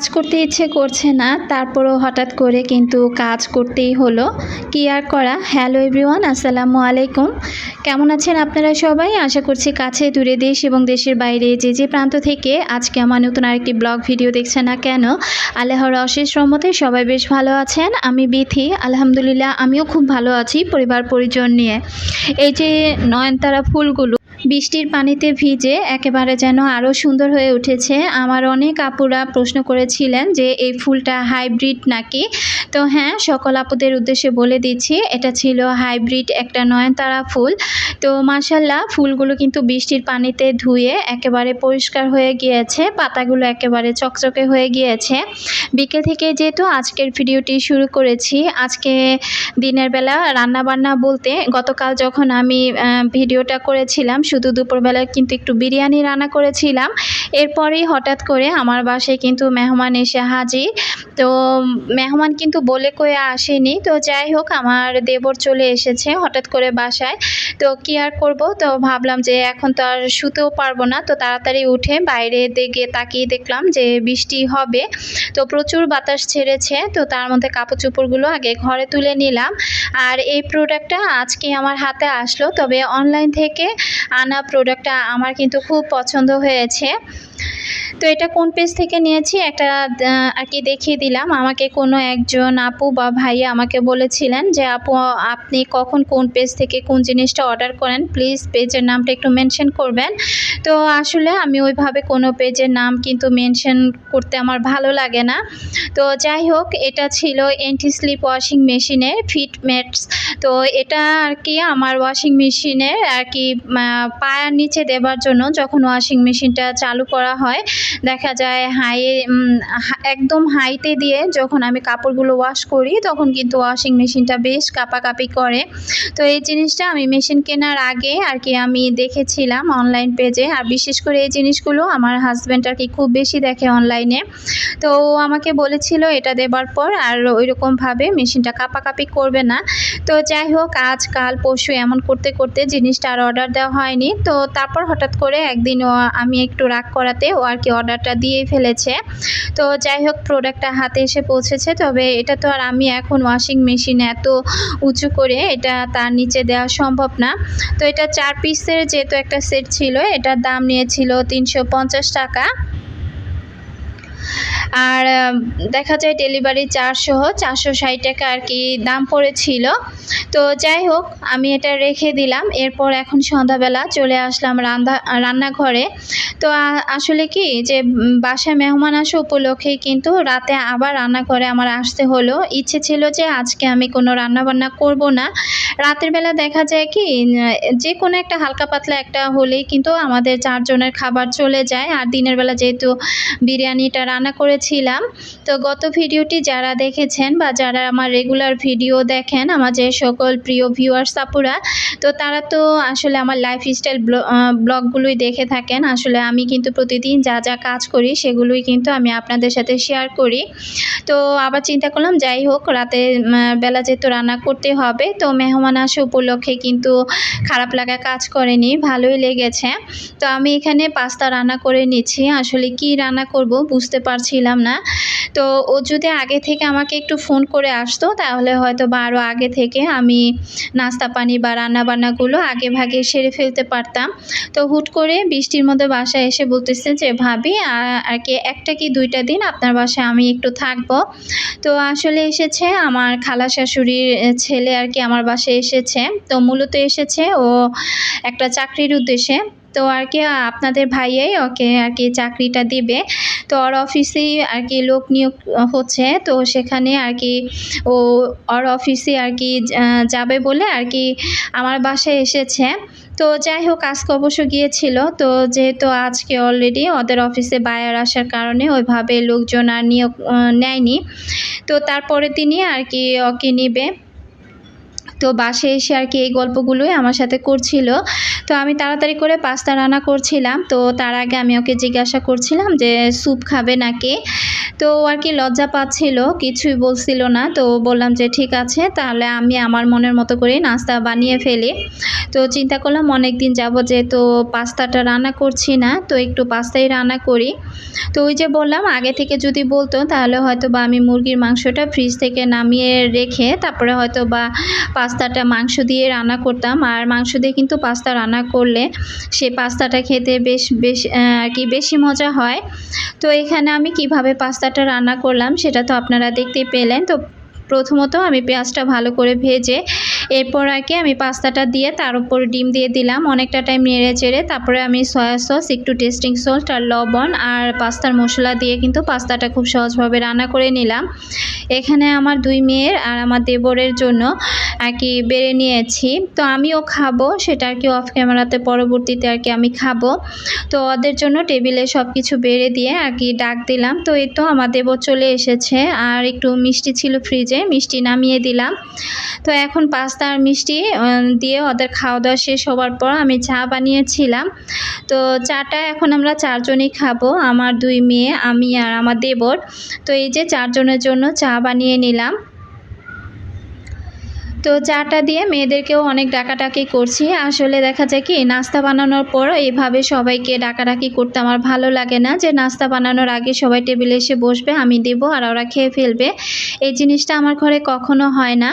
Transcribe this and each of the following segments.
কাজ করতে ইচ্ছে করছে না, তারপরও হঠাৎ করে কিন্তু কাজ করতেই হলো। কি আর করা? হ্যালো এভরিওয়ান আসসালামু আলাইকুম। কেমন আছেন আপনারা সবাই? আশা করছি কাছে, দূরে দেশ এবং দেশের বাইরে যে যে প্রান্ত থেকে আজকে আমার নতুন আরেকটি ব্লগ ভিডিও দেখছে না কেন, আল্লাহর অশেষ রহমতে সবাই বেশ ভালো আছেন। আমি বিথি, আলহামদুলিল্লাহ, আমিও খুব ভালো আছি পরিবার পরিজন নিয়ে। এই যে নয়নতারা ফুলগুলো বৃষ্টির পানিতে ভিজে একেবারে যেন আরও সুন্দর হয়ে উঠেছে। আমার অনেক আপুরা প্রশ্ন করেছিলেন যে, এই ফুলটা হাইব্রিড নাকি? তো হ্যাঁ সকল আপুদের উদ্দেশ্যে বলে দিচ্ছি, এটা ছিল হাইব্রিড একটা নয়নতারা ফুল। তো মাসাল্লাহ ফুলগুলো কিন্তু বৃষ্টির পানিতে ধুয়ে একেবারে পরিষ্কার হয়ে গিয়েছে, পাতাগুলো একেবারে চকচকে হয়ে গিয়েছে। বিকেল থেকে যেহেতু আজকের ভিডিওটি শুরু করেছি, আজকে দিনের বেলা রান্না বান্না বলতে গতকাল যখন আমি ভিডিওটা করেছিলাম শুধু দুপুরবেলা কিন্তু একটু বিরিয়ানি রান্না করেছিলাম। এরপরেই হঠাৎ করে আমার বাসায় কিন্তু মেহমান এসে হাজির। তো মেহমান কিন্তু বলে কয়ে আসেনি। তো যাই হোক, আমার দেবর চলে এসেছে হঠাৎ করে বাসায়। তো কি আর করব? তো ভাবলাম যে এখন তো আর শুতেও পারব না। তো তাড়াতাড়ি উঠে বাইরে দিকে তাকিয়ে দেখলাম যে বৃষ্টি হবে। তো প্রচুর বাতাস ছেড়েছে। তো তার মধ্যে কাপড় চোপড়গুলো আগে ঘরে তুলে নিলাম। আর এই প্রোডাক্টটা আজকে আমার হাতে আসলো। তবে অনলাইন থেকে আনা প্রোডাক্টটা আমার কিন্তু খুব পছন্দ হয়েছে। তো এটা কোন পেজ থেকে নিয়েছি? একটা আর কি দেখিয়ে দিলাম। আমাকে কোনো একজন আপু বা ভাইয়া আমাকে বলেছিলেন যে, আপু, আপনি কখন কোন পেজ থেকে কোন জিনিসটা অর্ডার করেন? প্লিজ পেজের নামটা একটু মেনশন করবেন। তো আসলে আমি ওইভাবে কোনো পেজের নাম কিন্তু মেনশন করতে আমার ভালো লাগে না। তো যাই হোক, এটা ছিল এন্টি স্লিপ ওয়াশিং মেশিনের ফিটমেটস তো এটা আর কি আমার ওয়াশিং মেশিনের আর কি পায়ার নিচে দেবার জন্য যখন ওয়াশিং মেশিনটা চালু করা হয় দেখা যায় হাই একদম হাইতে দিয়ে যখন আমি কাপড়গুলো ওয়াশ করি, তখন কিন্তু ওয়াশিং মেশিনটা বেশ কাঁপাকাঁপি করে। তো এই জিনিসটা আমি মেশিন কেনার আগে আর কি আমি দেখেছিলাম অনলাইন পেজে আর বিশেষ করে এই জিনিসগুলো আমার হাজব্যান্ড আর কি খুব বেশি দেখে অনলাইনে তো আমাকে বলেছিল এটা দেবার পর আর ওইরকমভাবে মেশিনটা কাঁপাকাঁপি করবে না। তো যাই হোক, আজ, কাল, পরশু এমন করতে করতে জিনিসটা আর অর্ডার দেওয়া হয়নি। তো তারপর হঠাৎ করে একদিন আমি একটু রাগ করাতে ও আর কি অর্ডারটা দিয়েই ফেলেছে। তো যাই হোক প্রোডাক্টটা হাতে এসে পৌঁছেছে। তবে এটা তো আর আমি এখন ওয়াশিং মেশিন এত উঁচু করে এটা তার নিচে দেওয়া সম্ভব না। তো এটা চার পিসের যেহেতু একটা সেট ছিল, এটার দাম নিয়েছিল তিনশো পঞ্চাশ টাকা। আর দেখা যায় ডেলিভারি সহ চারশো ষাট টাকা আর কি দাম পড়েছিল। তো যাই হোক, আমি এটা রেখে দিলাম। এরপর এখন সন্ধ্যাবেলা চলে আসলাম রান্না রান্নাঘরে। তো আসলে কি যে বাসায় মেহমান আসা উপলক্ষেই কিন্তু রাতে আবার রান্নাঘরে আমার আসতে হলো। ইচ্ছে ছিল যে আজকে আমি কোনো রান্না বান্না করব না। রাতের বেলা দেখা যায় কি যে কোনো একটা হালকা পাতলা একটা হলেই কিন্তু আমাদের চারজনের খাবার চলে যায়। আর দিনের বেলা যেহেতু বিরিয়ানিটা রান্না করেছিলাম। তো গত ভিডিওটি যারা দেখেছেন বা যারা আমার রেগুলার ভিডিও দেখেন, আমার যে সকল প্রিয় ভিউয়ার্স আপুরা, তো তারা তো আসলে আমার লাইফস্টাইল ব্লগগুলোই দেখে থাকেন। আসলে আমি কিন্তু প্রতিদিন যা যা কাজ করি, সেগুলোই কিন্তু আমি আপনাদের সাথে শেয়ার করি। তো আবার চিন্তা করলাম, যাই হোক, রাতে বেলা যেহেতু রান্না করতে হবে, তো মেহমান আসা উপলক্ষে কিন্তু খারাপ লাগা কাজ করেনি, ভালোই লেগেছে। তো আমি এখানে পাস্তা রান্না করে নিচ্ছি। আসলে কি রান্না করব বুঝতে পারছিলাম না। তো ও যদি আগে থেকে আমাকে একটু ফোন করে আসতো, তাহলে হয়তো বা আরও আগে থেকে আমি নাস্তা পানি বা রান্না বান্নাগুলো আগে ভাগে সেরে ফেলতে পারতাম। তো হুট করে বৃষ্টির মধ্যে বাসায় এসে বলতেছে যে, ভাবি আর কি একটা কি দুইটা দিন আপনার বাসায় আমি একটু থাকব। তো আসলে এসেছে আমার খালা শাশুড়ির ছেলে আর কি আমার বাসায় এসেছে। তো মূলত এসেছে ও একটা চাকরির উদ্দেশ্যে। তো আর কি, আপনাদের ভাইয়াই ওকে আর কি চাকরিটা দিবে। তো ওর অফিসেই আর কি লোক নিয়োগ হচ্ছে, তো সেখানে আর কি ও, ওর অফিসে আর কি যাবে বলে আর কি আমার বাসায় এসেছে। তো যাই হোক, আজকে অবশ্য গিয়েছিল, তো যেহেতু আজকে অলরেডি ওদের অফিসে বায়ার আসার কারণে ওইভাবে লোকজন আর নিয়োগ নেয়নি। তো তারপরে তিনি আর কি ওকে নিবে। তো বাসে এসে আর কি এই গল্পগুলোই আমার সাথে করছিল। তো আমি তাড়াতাড়ি করে পাস্তা রান্না করছিলাম। তো তার আগে আমি ওকে জিজ্ঞাসা করছিলাম যে, স্যুপ খাবে নাকি? তো আর কি লজ্জা পাচ্ছিল, কিছুই বলছিল না। তো বললাম যে, ঠিক আছে, তাহলে আমি আমার মনের মতো করে নাস্তা বানিয়ে ফেলি। তো চিন্তা করলাম অনেক দিন যাব যে তো পাস্তাটা রান্না করছি না, তো একটু পাস্তাই রান্না করি। তো ওই যে বললাম, আগে থেকে যদি বলতো, তাহলে হয়তো বা আমি মুরগির মাংসটা ফ্রিজ থেকে নামিয়ে রেখে, তারপরে হয়তো বা পাস্তাটা মাংস দিয়ে রান্না করতাম। আর মাংস দিয়ে কিন্তু পাস্তা রান্না করলে সে পাস্তাটা খেতে বেশ বেশ আর কি বেশি মজা হয়। তো এখানে আমি কীভাবে পাস্তাটা রান্না করলাম সেটা তো আপনারা দেখতে পেলেন। তো প্রথমত আমি পেঁয়াজটা ভালো করে ভেজে এরপর কি আমি পাস্তাটা দিয়ে তার উপর ডিম দিয়ে দিলাম। অনেকটা টাইম নেড়ে চেড়ে তারপরে আমি সয়া সস একটু টেস্টিং সল্ট আর লবণ আর পাস্তার মশলা দিয়ে কিন্তু পাস্তাটা খুব সহজভাবে রান্না করে নিলাম। এখানে আমার দুই মেয়ের আর আমার দেবরের জন্য আর কি বেড়ে নিয়েছি। তো আমিও খাব, সেটা আর কি অফ ক্যামেরাতে পরবর্তীতে আর কি আমি খাব। তো ওদের জন্য টেবিলে সব কিছু বেড়ে দিয়ে আর কি ডাক দিলাম। তো এই তো আমার দেবর চলে এসেছে। আর একটু মিষ্টি ছিল ফ্রিজে মিষ্টি নামিয়ে দিলাম। তো এখন পাস্তা আর মিষ্টি দিয়ে ওদের খাওয়া দাওয়া শেষ হওয়ার পর আমি চা বানিয়েছিলাম। তো চাটা এখন আমরা চারজনই খাব, আমার দুই মেয়ে, আমি আর আমার দেবর। তো এই যে চারজনের জন্য চা বানিয়ে নিলাম। তো চাটা দিয়ে মেয়েদেরকেও অনেক ডাকাডাকি করছি। আসলে দেখা যায় কি, নাস্তা বানানোর পর এইভাবে সবাইকে ডাকাডাকি করতে আমার ভালো লাগে না যে নাস্তা বানানোর আগে সবাই টেবিলে এসে বসবে, আমি দেবো আর ওরা খেয়ে ফেলবে। এই জিনিসটা আমার ঘরে কখনো হয় না।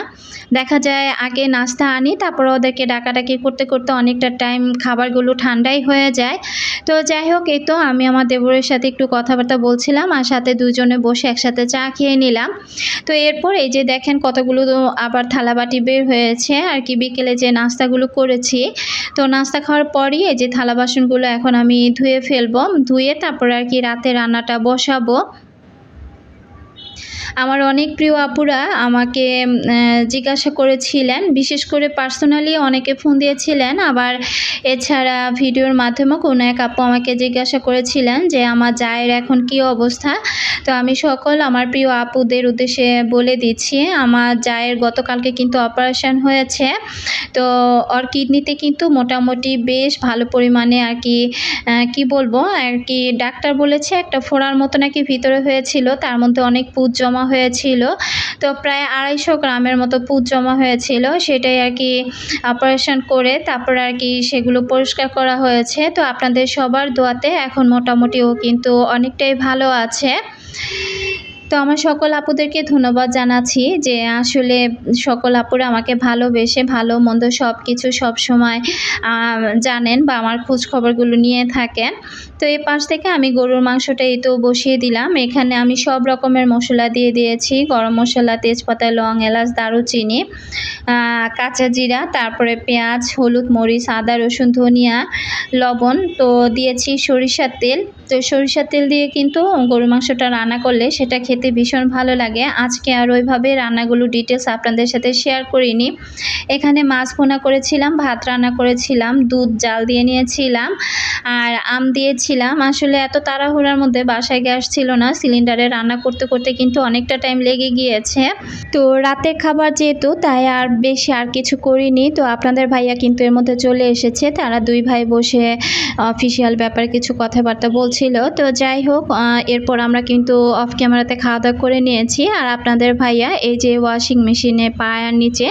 দেখা যায় আগে নাস্তা আনি, তারপর ওদেরকে ডাকাডাকি করতে করতে অনেকটা টাইম খাবারগুলো ঠান্ডাই হয়ে যায়। তো যাই হোক, এই তো আমি আমার দেবরের সাথে একটু কথাবার্তা বলছিলাম আর সাথে দুজনে বসে একসাথে চা খেয়ে নিলাম। তো এরপর এই যে দেখেন কতগুলো আবার থালাবাটি বের হয়েছে আর কি, বিকেলে যে নাস্তাগুলো করেছি। তো নাস্তা খাওয়ার পরই এই যে থালা বাসনগুলো এখন আমি ধুয়ে ফেলব, ধুয়ে তারপর আর কি রাতে রান্নাটা বসাবো। আমার অনেক প্রিয় আপুরা আমাকে জিজ্ঞাসা করেছিলেন, বিশেষ করে পার্সোনালি অনেকে ফোন দিয়েছিলেন, আবার এছাড়া ভিডিওর মাধ্যমেও কোনো এক আপু আমাকে জিজ্ঞাসা করেছিলেন যে আমার জায়ের এখন কি অবস্থা। তো আমি সকল আমার প্রিয় আপুদের উদ্দেশ্যে বলে দিচ্ছি, আমার জায়ের গতকালকে কিন্তু অপারেশন হয়েছে। তো ওর কিডনিতে কিন্তু মোটামুটি বেশ ভালো পরিমাণে আর কি কি বলব, আর কি ডাক্তার বলেছে একটা ফোড়ার মতো নাকি ভিতরে হয়েছিল, তার মধ্যে অনেক পুজ জমা হয়েছিল। তো প্রায় আড়াইশো গ্রামের মতো পুঁজ জমা হয়েছিল। সেটাই আর কি অপারেশন করে তারপর আর কি সেগুলো পরিষ্কার করা হয়েছে। তো আপনাদের সবার দোয়াতে এখন মোটামুটি ও কিন্তু অনেকটাই ভালো আছে। তো আমার সকল আপুদেরকে ধন্যবাদ জানাচ্ছি যে আসলে সকল আপুরা আমাকে ভালোবেসে ভালো, মন্দ সব কিছু সবসময় জানেন বা আমার খোঁজ খবরগুলো নিয়ে থাকেন। তো এই পাশ থেকে আমি গরুর মাংসটা এই তো বসিয়ে দিলাম। এখানে আমি সব রকমের মশলা দিয়ে দিয়েছি। গরম মশলা, তেজপাতা, লং, এলাচ, দারুচিনি কাঁচা জিরা, তারপরে পেঁয়াজ, হলুদ, মরিচ, আদা, রসুন, ধনিয়া, লবণ। তো দিয়েছি সরিষার তেল। তো সরিষার তেল দিয়ে কিন্তু গরু মাংসটা রান্না করলে সেটা খেতে ভীষণ ভালো লাগে। আজকে আর ওইভাবে রান্নাগুলো ডিটেলস আপনাদের সাথে শেয়ার করিনি। এখানে মাছ ভোনা করেছিলাম, ভাত রান্না করেছিলাম, দুধ, জাল দিয়ে নিয়েছিলাম, আর আম দিয়েছিলাম। আসলে এত তাড়াহুড়ার মধ্যে বাসায় গ্যাস ছিল না সিলিন্ডারে রান্না করতে করতে কিন্তু অনেকটা টাইম লেগে গিয়েছে। তো রাতের খাবার যেহেতু, তাই আর বেশি আর কিছু করিনি। তো আপনাদের ভাইয়া কিন্তু এর মধ্যে চলে এসেছে। তারা দুই ভাই বসে অফিসিয়াল ব্যাপারে কিছু কথাবার্তা বলছিল। তো যাই হোক এরপর আমরা কিন্তু অফ ক্যামেরাতে খাওয়া দাওয়া করে নিয়েছি। আর আপনাদের ভাইয়া এই যে ওয়াশিং মেশিনে পায়ার নিচে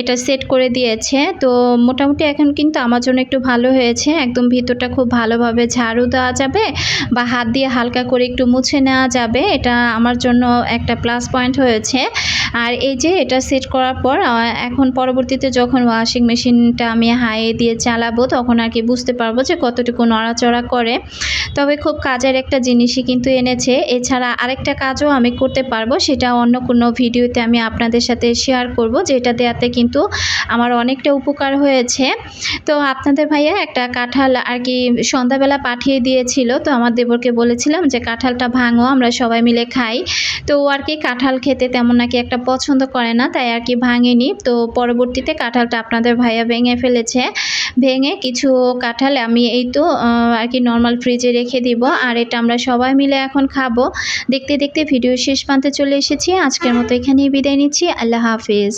এটা সেট করে দিয়েছে। তো মোটামুটি এখন কিন্তু আমার জন্য একটু ভালো হয়েছে। একদম ভিতরটা খুব ভালোভাবে ঝাড়ু দেওয়া যাবে বা হাত দিয়ে হালকা করে একটু মুছে নেওয়া যাবে। এটা আমার জন্য একটা প্লাস পয়েন্ট হয়েছে। আর এই যে এটা সেট করার পর এখন পরবর্তীতে যখন ওয়াশিং মেশিনটা আমি হাইয়ে দিয়ে চালাবো, তখন আর কি বুঝতে পারব যে কতটুকু নড়াচড়া করে। তবে খুব কাজের একটা জিনিসই কিন্তু এনেছে। এছাড়া আরেকটা কাজও আমি করতে পারব, সেটা অন্য কোনো ভিডিওতে আমি আপনাদের সাথে শেয়ার করব, যেটা দেওয়াতে কিন্তু আমার অনেকটা উপকার হয়েছে। তো আপনাদের ভাইয়া একটা কাঁঠাল আর কি সন্ধ্যাবেলা পাঠিয়ে দিয়েছিল, তো আমার দেবরকে বলেছিলাম যে কাঁঠালটা ভাঙো, আমরা সবাই মিলে খাই। তো আর কি কাঁঠাল খেতে তেমন নাকি একটা পছন্দ করে না, তাই আর কি ভাঙেনি। তো পরবর্তীতে কাঁঠালটা আপনাদের ভাইয়া ভেঙে ফেলেছে। ভেঙে কিছু কাঁঠাল আমি এই তো আর কি নর্মাল ফ্রিজে রেখে দিব। আর এটা আমরা সবাই মিলে এখন খাব। দেখতে দেখতে ভিডিও শেষ প্রান্তে চলে এসেছি। আজকের মতো এখানেই বিদায় নিচ্ছি। আল্লাহ হাফিজ।